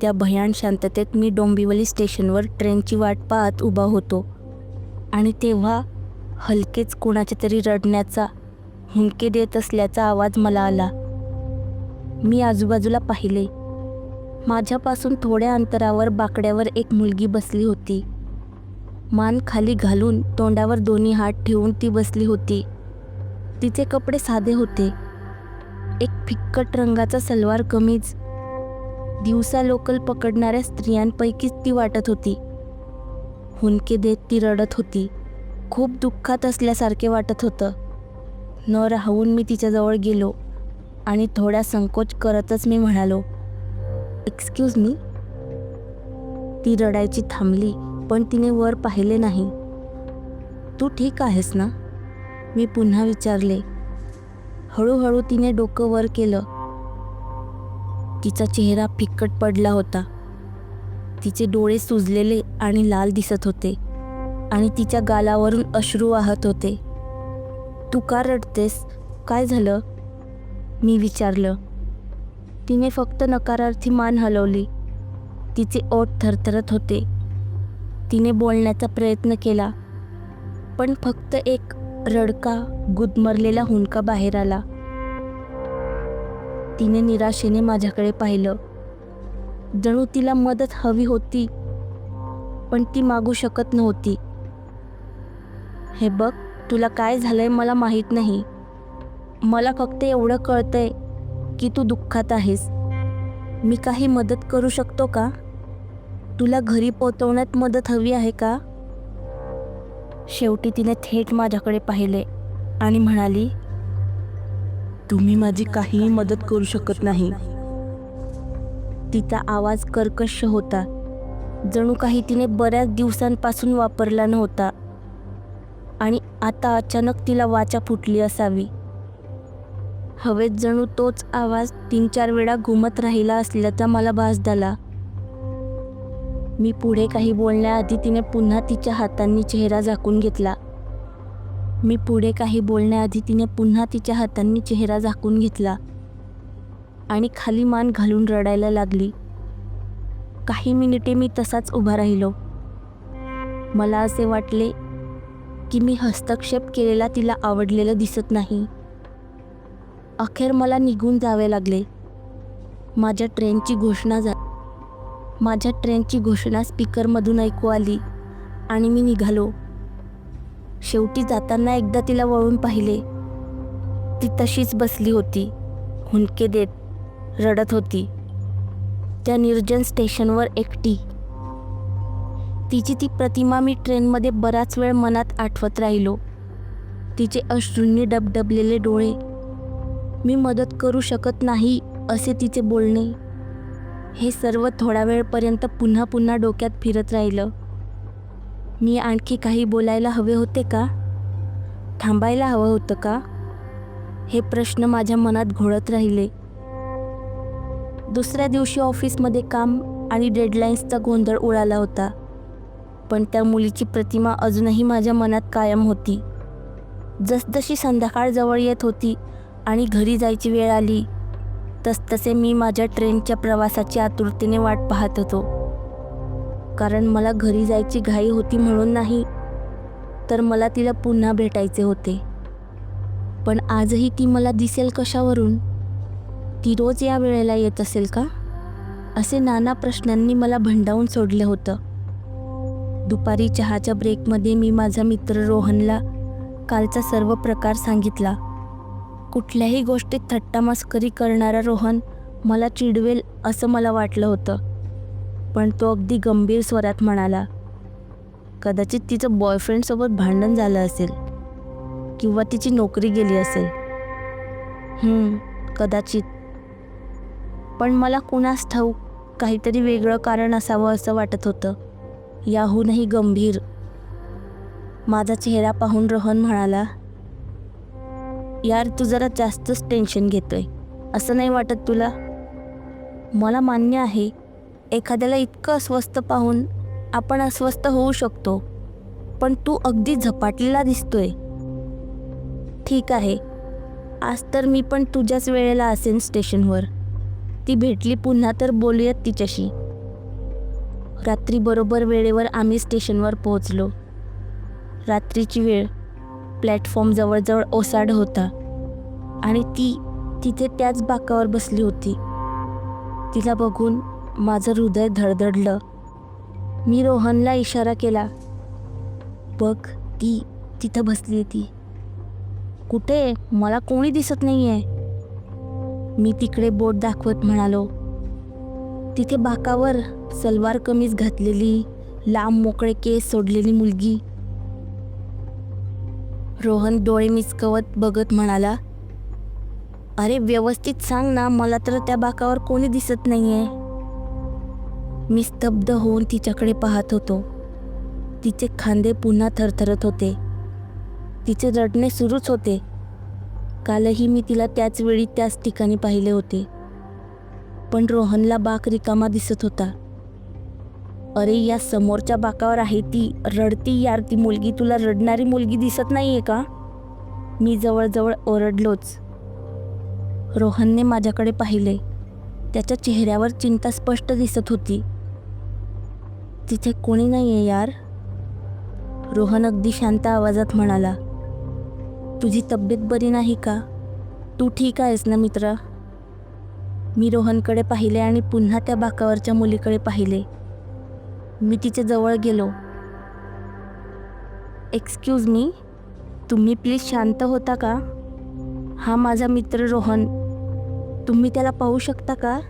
त्या भयान शांततेत मी डोंबिवली स्टेशनवर ट्रेनची वाट पाहत उभा होतो. आणि तेव्हा हलकेच कोणाच्या तरी रडण्याचा हुंके देत असल्याचा आवाज मला आला. मी आजूबाजूला पाहिले. माझ्यापासून थोड्या अंतरावर बाकड्यावर एक मुलगी बसली होती. मान खाली घालून तोंडावर दोन्ही हात ठेवून ती बसली होती. तिचे कपडे साधे होते. एक फिक्कट रंगाचा सलवार कमीज दिवसा लोकल पकडणाऱ्या स्त्रियांपैकीच ती वाटत होती. हुंके देत ती रडत होती. खूप दुःखात असल्यासारखे वाटत होतं. न राहून मी तिच्याजवळ गेलो आणि थोडा संकोच करतच मी म्हणालो एक्सक्यूज मी ती रडायची थांबली पण तिने वर पाहिले नाही. तू ठीक आहेस ना? मी पुन्हा विचारले. हळूहळू तिने डोकं वर केलं. तिचा चेहरा फिक्कट पडला होता. तिचे डोळे सुजलेले आणि लाल दिसत होते आणि तिच्या गालावरून अश्रू वाहत होते. तू का रडतेस? काय झालं? मी विचारलं. तिने फक्त नकारार्थी मान हलवली. तिचे ओठ थरथरत होते. तिने बोलण्याचा प्रयत्न केला पण फक्त एक रडका गुदमरलेला हुंका बाहेर आला. तिने निराशेने माझ्याकडे पाहिलं. जणू तिला मदत हवी होती पण ती मागू शकत नव्हती. हे बघ तुला काय झालंय मला माहीत नाही. मला फक्त एवढं कळतंय की तू दुःखात आहेस. मी काही मदत करू शकतो का? तुला घरी पोचवण्यात मदत हवी आहे का? शेवटी तिने थेट माझ्याकडे पाहिले आणि म्हणाली तुम्ही माझी काहीही मदत करू शकत नाही. तिचा आवाज कर्कश होता. जणू काही तिने बऱ्याच दिवसांपासून वापरला नव्हता. आणि आता अचानक तिला वाचा फुटली असावी. हवेत जणू तोच आवाज तीन चार वेळा घुमत राहिला असल्याचा मला भास झाला. मी पुढे काही बोलण्याआधी तिने पुन्हा तिच्या हातांनी चेहरा झाकून घेतला. मी पुढे काही बोलण्याआधी तिने पुन्हा तिच्या हातांनी चेहरा झाकून घेतला आणि खाली मान घालून रडायला लागली. काही मिनिटे मी तसाच उभा राहिलो. मला असे वाटले की मी हस्तक्षेप केलेला तिला आवडलेलं दिसत नाही. अखेर मला निघून जावे लागले. माझ्या ट्रेनची घोषणा झा माझ्या ट्रेनची घोषणा स्पीकरमधून ऐकू आली आणि मी निघालो. शेवटी जाताना एकदा तिला वळून पाहिले. ती तशीच बसली होती. हुंदके देत रडत होती. त्या निर्जन स्टेशनवर एकटी. तिची ती प्रतिमा मी ट्रेनमध्ये बराच वेळ मनात आठवत राहिलो. तिचे अश्रूंनी डबडबलेले डोळे. मी मदत करू शकत नाही असे तिचे बोलणे. हे सर्व थोडा वेळपर्यंत पुन्हा पुन्हा डोक्यात फिरत राहिलं. मी आणखी काही बोलायला हवे होते का? थांबायला हवं होतं का? हे प्रश्न माझ्या मनात घोळत राहिले. दुसऱ्या दिवशी ऑफिसमध्ये काम आणि डेडलाईन्सचा गोंधळ उडाला होता. पण त्या मुलीची प्रतिमा अजूनही माझ्या मनात कायम होती. जसजशी संध्याकाळ जवळ येत होती आणि घरी जायची वेळ आली तसतसे मी माझ्या ट्रेनच्या प्रवासाची आतुरतेने वाट पाहत होतो. कारण मला घरी जायची घाई होती म्हणून नाही तर मला तिला पुन्हा भेटायचे होते. पण आजही ती मला दिसेल कशावरून? ती रोज या वेळेला येत असेल का? असे नाना प्रश्नांनी मला भंडावून सोडलं होतं. दुपारी चहाच्या ब्रेकमध्ये मी माझा मित्र रोहनला कालचा सर्व प्रकार सांगितला. कुठल्याही गोष्टीत थट्टामस्करी करणारा रोहन मला चिडवेल असं मला वाटलं होतं. पण तो अगदी गंभीर स्वरात म्हणाला कदाचित तिचं बॉयफ्रेंडसोबत भांडण झालं असेल किंवा तिची नोकरी गेली असेल. कदाचित. पण मला कुणास ठाऊक काहीतरी वेगळं कारण असावं असं वाटत होतं. याहूनही गंभीर. माझा चेहरा पाहून रोहन म्हणाला यार तू जरा जास्तच टेन्शन घेतोय. असं नाही वाटत तुला? मला मान्य आहे एखाद्याला इतकं अस्वस्थ पाहून आपण अस्वस्थ होऊ शकतो पण तू अगदी झपाटलेला दिसतोय. ठीक आहे. आज तर मी पण तुझ्याच वेळेला असेन स्टेशनवर. ती भेटली पुन्हा तर बोलूयात तिच्याशी. रात्री बरोबर वेळेवर आम्ही स्टेशनवर पोहोचलो. रात्रीची वेळ प्लॅटफॉर्म जवळजवळ ओसाड होता आणि ती तिथे त्याच बाकावर बसली होती. तिला बघून माझं हृदय धडधडलं. मी रोहनला इशारा केला बघ ती तिथं बसली आहे ती. कुठे मला कोणी दिसत नाही आहे मी तिकडे बोट दाखवत म्हणालो तिथे बाकावर सलवार कमीज घातलेली लांब मोकळे केस सोडलेली मुलगी. रोहन डोळे मिचकवत बघत म्हणाला अरे व्यवस्थित सांग ना मला तर त्या बाकावर कोणी दिसत नाही आहे मी स्तब्ध होऊन तिच्याकडे पाहत होतो. तिचे खांदे पुन्हा थरथरत होते. तिचे रडणे सुरूच होते. कालही मी तिला त्याच वेळी त्याच ठिकाणी पाहिले होते. पण रोहनला बाक रिकामा दिसत होता. अरे या समोरच्या बाकावर आहे ती रडती यार ती मुलगी तुला रडणारी मुलगी दिसत नाहीये का? मी जवळजवळ ओरडलोच. रोहनने माझ्याकडे पाहिले. त्याच्या चेहऱ्यावर चिंता स्पष्ट दिसत होती. तिथे कोणी नाही आहे यार. रोहन अगदी शांत आवाजात म्हणाला तुझी तब्येत बरी नाही का? तू ठीक आहेस ना मित्रा? मी रोहनकडे पाहिले आणि पुन्हा त्या बाकावरच्या मुलीकडे पाहिले. मी तिच्या जवळ गेलो. एक्सक्यूज मी तुम्ही प्लीज शांत होता का? हा माझा मित्र रोहन. तुम्ही त्याला पाहू शकता का?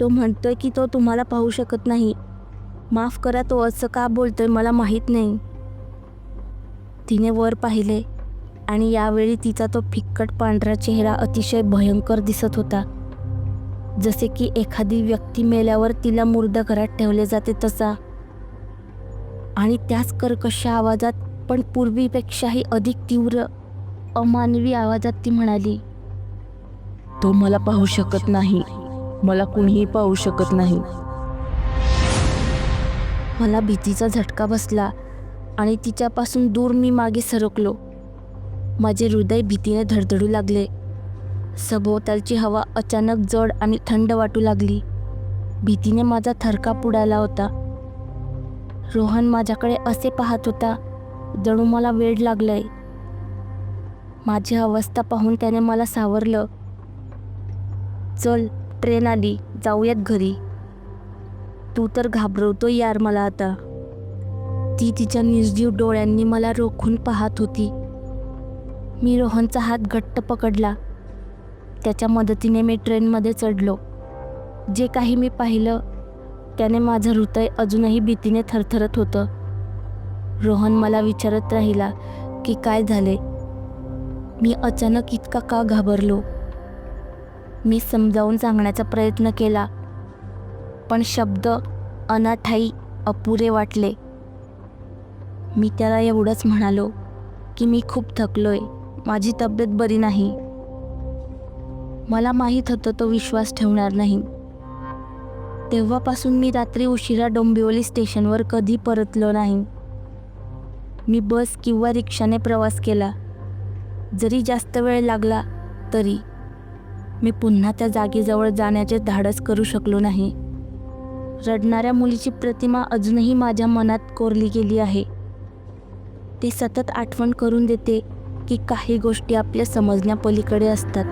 तो म्हणतोय की तो तुम्हाला पाहू शकत नाही. माफ करा तो असं का बोलतोय मला माहीत नाही. तिने वर पाहिले आणि यावेळी तिचा तो फिक्कट पांढरा चेहरा अतिशय भयंकर दिसत होता. जसे की एखादी व्यक्ती मेल्यावर तिला मुर्द घरात ठेवले जाते तसा. आणि त्याच कर्कश आवाजात पण पूर्वीपेक्षाही अधिक तीव्र अमानवी आवाजात ती म्हणाली तो मला पाहू शकत नाही. मला कुणीही पाहू शकत नाही. मला भीतीचा झटका बसला आणि तिच्यापासून दूर मी मागे सरकलो. माझे हृदय भीतीने धडधडू लागले. सभोवतालची हवा अचानक जड आणि थंड वाटू लागली. भीतीने माझा थरका पुडाला होता. रोहन माझ्याकडे असे पाहत होता जणू मला वेळ लागलाय. माझी अवस्था पाहून त्याने मला सावरलं. चल ट्रेन आली. जाऊयात घरी. तू तर घाबरवतो यार मला आता. ती तिच्या निर्जीव डोळ्यांनी मला रोखून पाहत होती. मी रोहनचा हात घट्ट पकडला. त्याच्या मदतीने मी ट्रेनमध्ये चढलो. जे काही मी पाहिलं त्याने माझं हृदय अजूनही भीतीने थरथरत होतं. रोहन मला विचारत राहिला की काय झाले? मी अचानक इतका का घाबरलो? मी समजावून सांगण्याचा प्रयत्न केला. पण शब्द अनाठाई अपुरे वाटले. मी त्याला एवढंच म्हणालो की मी खूप थकलोय. माझी तब्येत बरी नाही. मला माहीत होतं तो विश्वास ठेवणार नाही. तेव्हापासून मी रात्री उशिरा डोंबिवली स्टेशनवर कधी परतलो नाही. मी बस किंवा रिक्षाने प्रवास केला. जरी जास्त वेळ लागला तरी मी पुन्हा त्या जागेजवळ जाण्याचे धाडस करू शकलो नाही. रडणाऱ्या मुलीची प्रतिमा अजूनही माझ्या मनात कोरली गेली आहे. ते सतत आठवण करून देते की काही गोष्टी आपल्या समजण्यापलीकडे असतात.